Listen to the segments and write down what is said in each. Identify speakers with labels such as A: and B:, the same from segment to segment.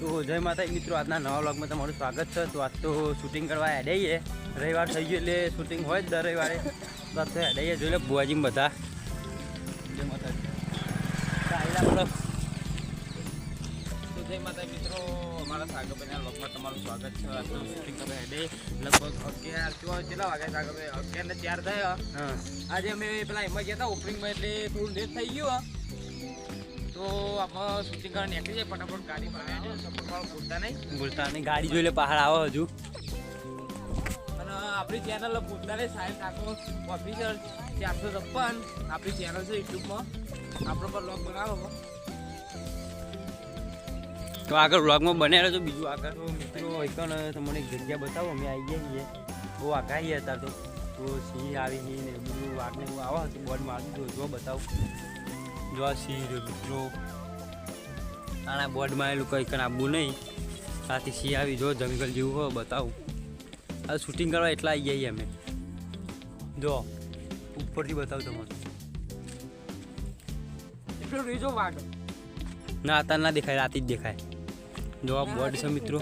A: તો જય માતા મિત્રો આજના નવા વ્લોગમાં તમારું સ્વાગત છે. તો આજ તો શૂટિંગ કરવા હેડાઈએ રવિવાર થઈ ગયો એટલે શૂટિંગ હોય જ દર રવિવારે. તો આજ તો હેડાઈએ જોઈ લે બુઆજી બધા. જય માતાજી.
B: તો જય માતા મિત્રો અમારા સાગરભાઈના લોકમાં તમારું સ્વાગત છે. આજનું શૂટિંગ કરવા હેડે લગભગ અગિયાર કેટલા વાગે સાગરભાઈ? અગિયાર ને ચાર થયા.
A: હા.
B: આજે અમે પેલા એમાં ગયા હતા ઓપનિંગમાં એટલે થોડું લેટ થઈ ગયું તો આમાં શૂટિંગ કરવા નીકળી જાય ફટાફટ ગાડી વાળો ભૂલતા નહીં.
A: બોલતા નહીં. ગાડી જોઈ લે પહાડ આવો હજુ.
B: અને આપણી ચેનલ ભૂલતા નહીં સાહેબ ઠાકોર ઓફિસર ચારસો છપ્પન આપણી ચેનલ છે યુટ્યુબમાં આપણો પર લોગ બનાવો.
A: તો આગળ વ્લોગમાં બને રહેજો બીજું આગળ મિત્રો એક તમને એક જગ્યા બતાવો અમે આવી ગયા છીએ. બહુ આગાહી હતા તો. સિંહ આવી ગઈ ને બધું એવું આવો હતું બોર્ડ મારી દો જો બતાવું. જો આ સિંહ મિત્રો આના બોર્ડમાં એલું કંઈ કણ આપવું નહીં. સાથી સિંહ આવી જો જંગલ જેવું હોય બતાવું. આ શૂટિંગ કરવા એટલા આવી ગયા છીએ અમે. જો ઉપરથી બતાવું તમને.
B: રીજો
A: ના અત્યારે ના દેખાય રાતે જ દેખાય. જો આ બોર્ડ છે મિત્રો.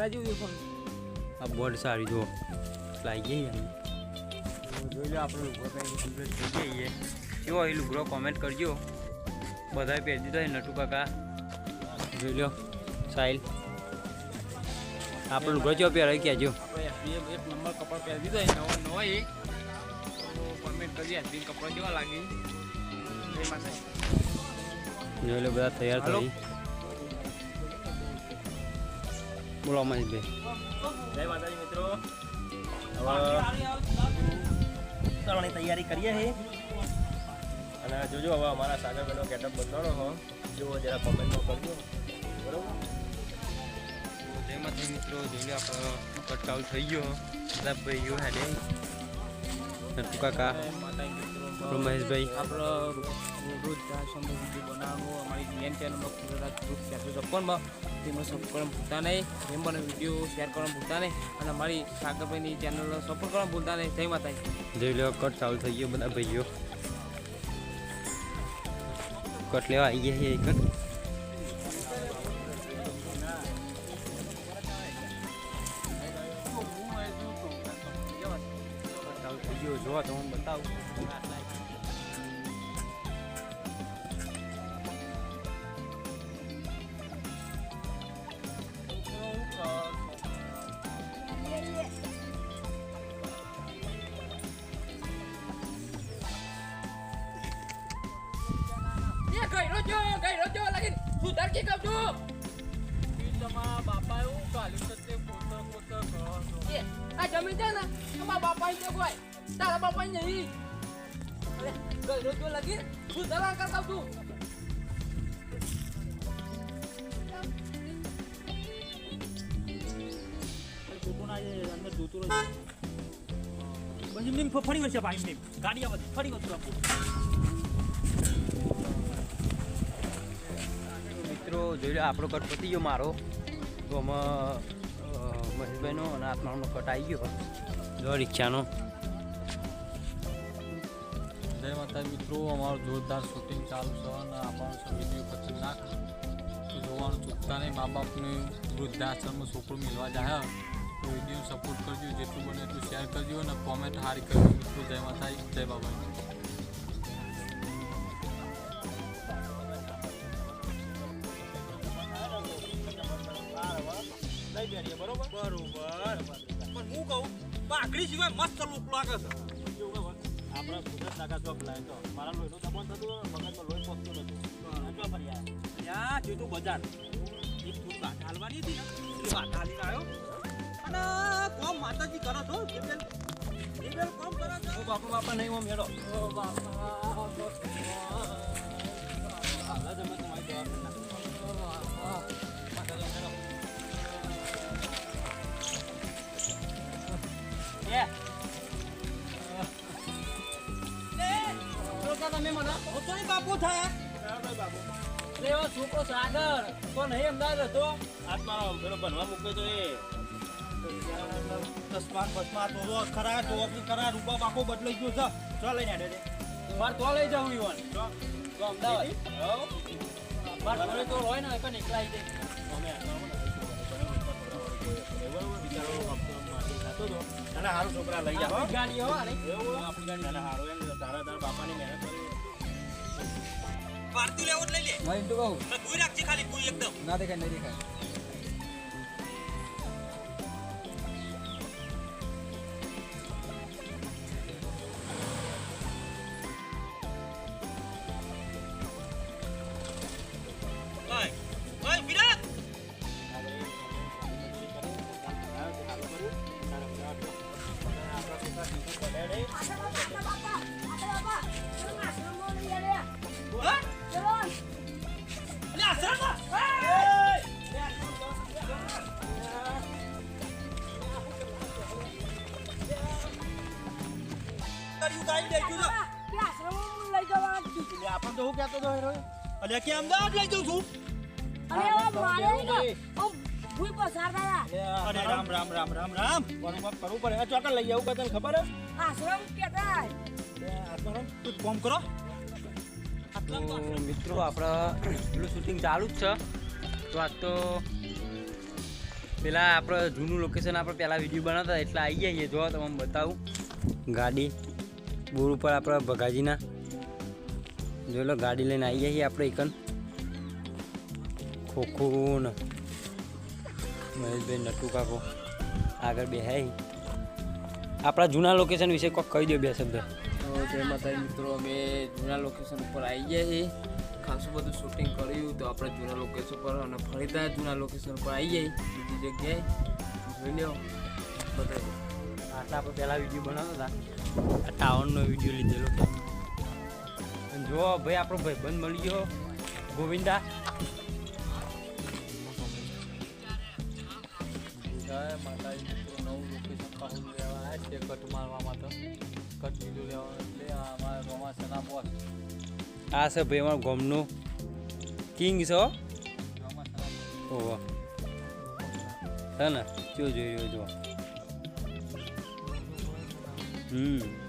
A: આ બોર્ડ સારી જો. લાગી જઈએ અમે. જોઈ લો આપણે ઊભો પહેરીને કમ્પ્લીટ થઈ જઈએ. કેવો એ લુગડો કોમેન્ટ કરજો. બધાએ પહેરી દીધો નટુ કાકા જોઈ લો સાહિલ આપણું ગજો ચો પહેરાવી
B: જો એક નંબર કપડા પહેરી દીધો નવા નવો એ તો કરી હતી કપડા કેવા લાગે?
A: જોઈ લો બધા તૈયાર. થઈ બોલો અમરજીભાઈ
C: જય માતાજી મિત્રો. હવે તૈયારી કરીએ છીએ અને જોજો હવે અમારા સાગરભાઈનો ગેટઅપ બદલાનો હો. જો જરા કોમેન્ટમાં કરજો. બરાબર?
A: જય માતા મિત્રો જોઈ લો આપણો કટકાવ થઈ ગયો. બધા ભાઈઓ હેડે નટુ કાકા.
B: રમેશભાઈ
A: આપણો
B: રોજ આશ્રમનો વીડિયો બનાવો. અમારી મેન ચેનલમાં ગુજરાત ગ્રુપ ચારસો છપ્પનમાં તેમાં સપોર્ટ કરવાનું ભૂલતા નહીં. મને વીડિયો શેર કરવાનું ભૂલતા નહીં. અને અમારી સાગરભાઈની ચેનલનો સપોર્ટ કરવાનું ભૂલતા નહીં. જય માતાજી.
A: જોઈ લો કટ ચાલુ થઈ ગયો બધા ભાઈઓ. કટ લેવા આવી ગયા છે એક ચાલુ થઈ ગયો જોવા તો હું બતાવું
B: તમારા બાપા એવું ગાલી સત્ય પોતા પોતા કહો આ જમીન છે.
C: ફરી વર્ષે ભાઈ ગાડી આવે ફરી વસ્તુ આપો
A: મિત્રો જોઈ લો આપણો કટ પતી ગયો મારો. તો આમાં અ, મહેશભાઈનો અને આત્માનો કટ આવી ગયો. જો રિક્ષાનો.
D: જય માતા મિત્રો અમારું જોરદાર શૂટિંગ ચાલુ છે અને આપણો વીડિયો ખતરનાક તો જોવાનું ચૂકતા નહીં મા બાપને વૃદ્ધાશ્રમમાં છોકરો મિલવા જાય. તો વીડિયો સપોર્ટ કરજો જેટલું બને એટલું શેર કરજો અને કોમેન્ટ હારી કરજો મિત્રો. જય માતા જય બાબા
C: લઈ બરોબર? બરોબર. પણ હું કહું બાકડી સિવાય મસ્ત લુક લાગે છે. આપણે કુદરત નાકા ચોક લાય તો. મારા લોહીનું દમણ થતું મગજમાં લોહી પહોંચતું નતું જો ફરી ત્યાં જોયું બજાર. એક ફૂટ વાત હાલવાની હતી ને એ વાત હાલીને આવ્યો. અને કોમ માતાજી કરો છો કેબેલ કેબેલ કોમ કરો છો?
A: બાપા બાપા નહીં ઓમ
C: મેળો બાપા હાલા જમે તમારી જવાબ
B: છોકરો સાગર તો નહીં અમદાવાદ હતો.
C: આત્માનો પેલો બનવા મૂક્યો તો એ. તસ્માન બસમાન તો ખરા તો ખરા રૂપા પાકો બદલાઈ ગયો છે. ચો લઈને આડે
B: તો લઈ જાઉં ઈવન. તો અમદાવાદ. મારે ઘરે તો હોય ને પણ એકલા આવી
C: અને સારું છોકરા લઈ જાઓ
B: આપણી ગાડી
C: આપણી ગાડી. સારો તારા તારા બાપાની મહેનત કરી. પારતું લેવો લઈ લે.
D: ભાઈ ઇન્ટુ કહું.
C: તું રાખજે ખાલી તું એકદમ.
D: ના દેખાય નહીં દેખાય.
C: અલ્યા કે અમદાવાદ લઈ જઉં છું. અરે રામ રામ રામ રામ રામ. બરોબર કરવું પડે. આ ચોકન લઈ આવું તને ખબર હે? તું કરો.
A: તો મિત્રો આપણે પેલું શૂટિંગ ચાલુ જ છે. તો આજ તો પેલા આપણે જૂનું લોકેશન આપણે પહેલાં વીડિયો બનાવતા એટલે આવી જઈએ. જો તમને બતાવું. ગાડી બોર ઉપર આપણા ભગાજીના. જોઈ લો ગાડી લઈને આવી જઈએ આપણે એકન. ખોખું મહેશભાઈ નટુ કાકો. આગળ બે આપણા જૂના લોકેશન વિશે કોઈક કહી દો બે શબ્દ.
B: તો જય માતાજી મિત્રો અમે જૂના લોકેશન ઉપર આવી ગયા છીએ. ખાસું બધું શૂટિંગ કર્યું તો આપણે જૂના લોકેશન પર અને ફરીથી જૂના લોકેશન પર આવી જઈએ બીજી જગ્યાએ. જોઈ લો બધા
A: આટલા આપણે પહેલાં વીડિયો બનાવતા હતા. આ ટાવરનો વીડિયો લીધેલો જો ભાઈ આપણો ભાઈબંધ મળી ગયો. ગોવિંદા.
D: જય માતાજી નવું લોકેશન પાછું લેવા આવ્યા છે. કટ મારવા માટે કટ વીડિયો લેવા એટલે અમારા બોસ
A: આ છે ભાઈ અમારો ગોમનું કિંગ છે ઓહો. હે ને? જો જોઈ રહ્યો જો. હમ.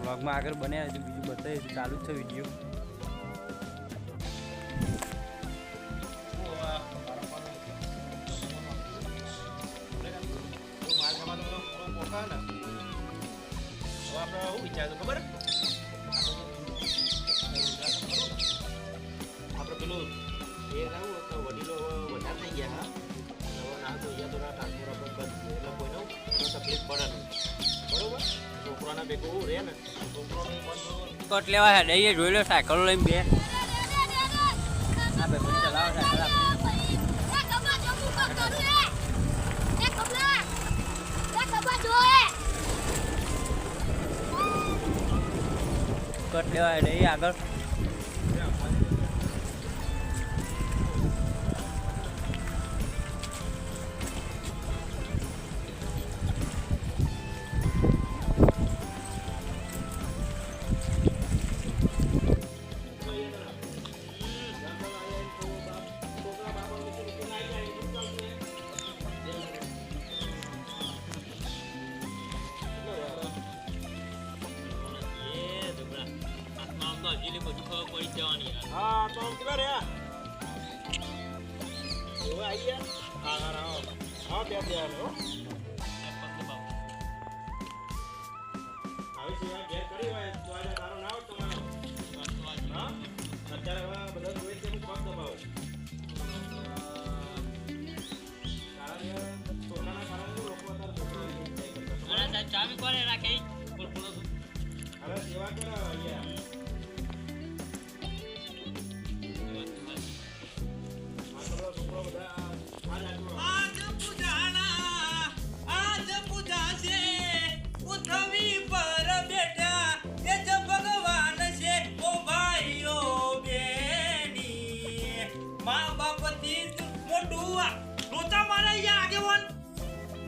A: વ્લોગમાં આગળ બન્યા છે બીજું બતાવીએ છે ચાલુ જ છે વીડિયો
C: આપણે પેલું એ વડીલો વધારે થઈ ગયા, હા? તો તકલીફ પડે
A: કટ લેવા છે દઈએ જોઈ લો સાયકલ લઈને બે આ ભાઈ ચલાવો સાયકલ આપણે. કટ લેવા દઈએ આગળ
C: હા તો કેટલા રહ્યા હવે આવી. ગયા હા હા હા હા બે બે હો આવી સિવાય ઘેર કરી હોય તો આજે તારો ના હોય તમારો હા અત્યારે હવે બધા જોઈ છે હું પગ દબાવું
A: ચાવી કોને રાખી